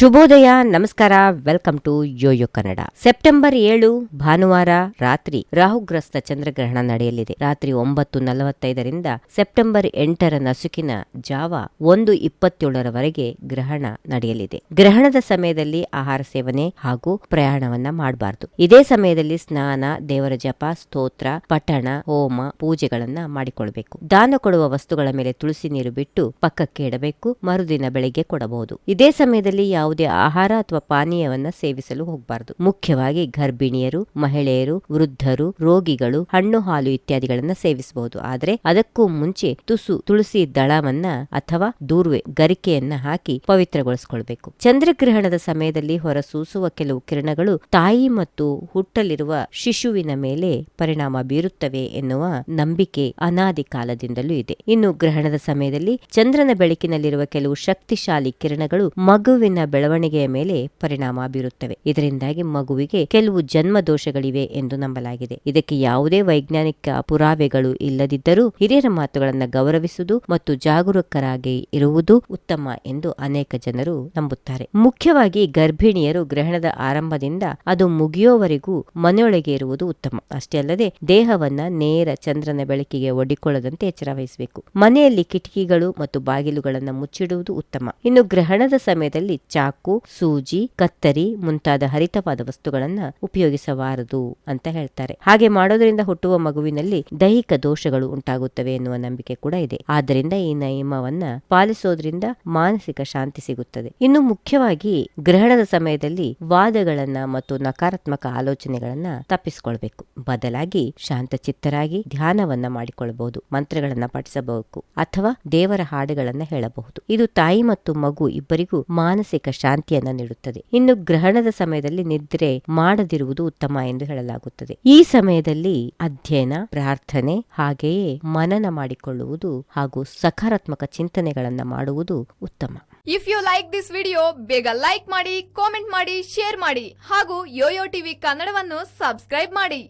ಶುಭೋದಯ, ನಮಸ್ಕಾರ, welcome to YoYo Kannada. September ಏಳು, ಭಾನುವಾರ ರಾತ್ರಿ ರಾಹುಗ್ರಸ್ತ ಚಂದ್ರಗ್ರಹಣ ನಡೆಯಲಿದೆ. ರಾತ್ರಿ ಒಂಬತ್ತು ನಲವತ್ತೈದರಿಂದ ಸೆಪ್ಟೆಂಬರ್ ಎಂಟರ ನಸುಕಿನ ಜಾವ ಒಂದು ಇಪ್ಪತ್ತೇಳರವರೆಗೆ ಗ್ರಹಣ ನಡೆಯಲಿದೆ. ಗ್ರಹಣದ ಸಮಯದಲ್ಲಿ ಆಹಾರ ಸೇವನೆ ಹಾಗೂ ಪ್ರಯಾಣವನ್ನ ಮಾಡಬಾರದು. ಇದೇ ಸಮಯದಲ್ಲಿ ಸ್ನಾನ, ದೇವರ ಜಪ, ಸ್ತೋತ್ರ, ಪಠಣ, ಹೋಮ, ಪೂಜೆಗಳನ್ನ ಮಾಡಿಕೊಳ್ಬೇಕು. ದಾನ ಕೊಡುವ ವಸ್ತುಗಳ ಮೇಲೆ ತುಳಸಿ ನೀರು ಬಿಟ್ಟು ಪಕ್ಕಕ್ಕೆ ಇಡಬೇಕು, ಮರುದಿನ ಬೆಳಿಗ್ಗೆ ಕೊಡಬಹುದು. ಇದೇ ಸಮಯದಲ್ಲಿ ಯಾವುದೇ ಆಹಾರ ಅಥವಾ ಪಾನೀಯವನ್ನ ಸೇವಿಸಲು ಹೋಗಬಾರದು. ಮುಖ್ಯವಾಗಿ ಗರ್ಭಿಣಿಯರು, ಮಹಿಳೆಯರು, ವೃದ್ಧರು, ರೋಗಿಗಳು, ಹಣ್ಣು, ಹಾಲು ಇತ್ಯಾದಿಗಳನ್ನ ಸೇವಿಸಬಹುದು. ಆದ್ರೆ ಅದಕ್ಕೂ ಮುಂಚೆ ತುಸು, ತುಳಸಿ ದಳವನ್ನ ಅಥವಾ ದೂರ್ವೆ ಗರಿಕೆಯನ್ನ ಹಾಕಿ ಪವಿತ್ರಗೊಳಿಸಿಕೊಳ್ಬೇಕು. ಚಂದ್ರಗ್ರಹಣದ ಸಮಯದಲ್ಲಿ ಹೊರಸೂಸುವ ಕೆಲವು ಕಿರಣಗಳು ತಾಯಿ ಮತ್ತು ಹುಟ್ಟಲಿರುವ ಶಿಶುವಿನ ಮೇಲೆ ಪರಿಣಾಮ ಬೀರುತ್ತವೆ ಎನ್ನುವ ನಂಬಿಕೆ ಅನಾದಿ ಕಾಲದಿಂದಲೂ ಇದೆ. ಇನ್ನು ಗ್ರಹಣದ ಸಮಯದಲ್ಲಿ ಚಂದ್ರನ ಬೆಳಕಿನಲ್ಲಿರುವ ಕೆಲವು ಶಕ್ತಿಶಾಲಿ ಕಿರಣಗಳು ಮಗುವಿನ ಬೆಳವಣಿಗೆಯ ಮೇಲೆ ಪರಿಣಾಮ ಬೀರುತ್ತವೆ. ಇದರಿಂದಾಗಿ ಮಗುವಿಗೆ ಕೆಲವು ಜನ್ಮ ದೋಷಗಳಿವೆ ಎಂದು ನಂಬಲಾಗಿದೆ. ಇದಕ್ಕೆ ಯಾವುದೇ ವೈಜ್ಞಾನಿಕ ಪುರಾವೆಗಳು ಇಲ್ಲದಿದ್ದರೂ ಹಿರಿಯರ ಮಾತುಗಳನ್ನು ಗೌರವಿಸುವುದು ಮತ್ತು ಜಾಗರೂಕರಾಗಿ ಇರುವುದು ಉತ್ತಮ ಎಂದು ಅನೇಕ ಜನರು ನಂಬುತ್ತಾರೆ. ಮುಖ್ಯವಾಗಿ ಗರ್ಭಿಣಿಯರು ಗ್ರಹಣದ ಆರಂಭದಿಂದ ಅದು ಮುಗಿಯೋವರೆಗೂ ಮನೆಯೊಳಗೆ ಇರುವುದು ಉತ್ತಮ. ಅಷ್ಟೇ ಅಲ್ಲದೆ ದೇಹವನ್ನ ನೇರ ಚಂದ್ರನ ಬೆಳಕಿಗೆ ಒಡ್ಡಿಕೊಳ್ಳದಂತೆ ಎಚ್ಚರ ವಹಿಸಬೇಕು. ಮನೆಯಲ್ಲಿ ಕಿಟಕಿಗಳು ಮತ್ತು ಬಾಗಿಲುಗಳನ್ನು ಮುಚ್ಚಿಡುವುದು ಉತ್ತಮ. ಇನ್ನು ಗ್ರಹಣದ ಸಮಯದಲ್ಲಿ ಚಾಕು ಸೂಜಿ, ಕತ್ತರಿ ಮುಂತಾದ ಹರಿತವಾದ ವಸ್ತುಗಳನ್ನ ಉಪಯೋಗಿಸಬಾರದು ಅಂತ ಹೇಳ್ತಾರೆ. ಹಾಗೆ ಮಾಡೋದ್ರಿಂದ ಹುಟ್ಟುವ ಮಗುವಿನಲ್ಲಿ ದೈಹಿಕ ದೋಷಗಳು ಉಂಟಾಗುತ್ತವೆ ಎನ್ನುವ ನಂಬಿಕೆ ಕೂಡ ಇದೆ. ಆದ್ದರಿಂದ ಈ ನಿಯಮವನ್ನ ಪಾಲಿಸೋದ್ರಿಂದ ಮಾನಸಿಕ ಶಾಂತಿ ಸಿಗುತ್ತದೆ. ಇನ್ನು ಮುಖ್ಯವಾಗಿ ಗ್ರಹಣದ ಸಮಯದಲ್ಲಿ ವಾದಗಳನ್ನ ಮತ್ತು ನಕಾರಾತ್ಮಕ ಆಲೋಚನೆಗಳನ್ನ ತಪ್ಪಿಸಿಕೊಳ್ಬೇಕು. ಬದಲಾಗಿ ಶಾಂತಚಿತ್ತರಾಗಿ ಧ್ಯಾನವನ್ನ ಮಾಡಿಕೊಳ್ಳಬಹುದು ಮಂತ್ರಗಳನ್ನ ಪಠಿಸಬೇಕು ಅಥವಾ ದೇವರ ಹಾಡುಗಳನ್ನ ಹೇಳಬಹುದು. ಇದು ತಾಯಿ ಮತ್ತು ಮಗು ಇಬ್ಬರಿಗೂ ಮಾನಸಿಕ ಶಾಂತಿಯನ್ನ ನೀಡುತ್ತದೆ ಇನ್ನು ಗ್ರಹಣದ ಸಮಯದಲ್ಲಿ ನಿದ್ರೆ ಮಾಡದಿರುವುದು ಉತ್ತಮ ಎಂದು ಹೇಳಲಾಗುತ್ತದೆ. ಈ ಸಮಯದಲ್ಲಿ ಅಧ್ಯಯನ, ಪ್ರಾರ್ಥನೆ ಹಾಗೆಯೇ ಮನನ ಮಾಡಿಕೊಳ್ಳುವುದು ಹಾಗೂ ಸಕಾರಾತ್ಮಕ ಚಿಂತನೆಗಳನ್ನು ಮಾಡುವುದು ಉತ್ತಮ. If you like this video ಬೇಗ ಲೈಕ್ ಮಾಡಿ ಕಾಮೆಂಟ್ ಮಾಡಿ ಶೇರ್ ಮಾಡಿ ಹಾಗೂ ಯೋಯೋ ಟಿವಿ ಕನ್ನಡವನ್ನು ಸಬ್ಸ್ಕ್ರೈಬ್ ಮಾಡಿ.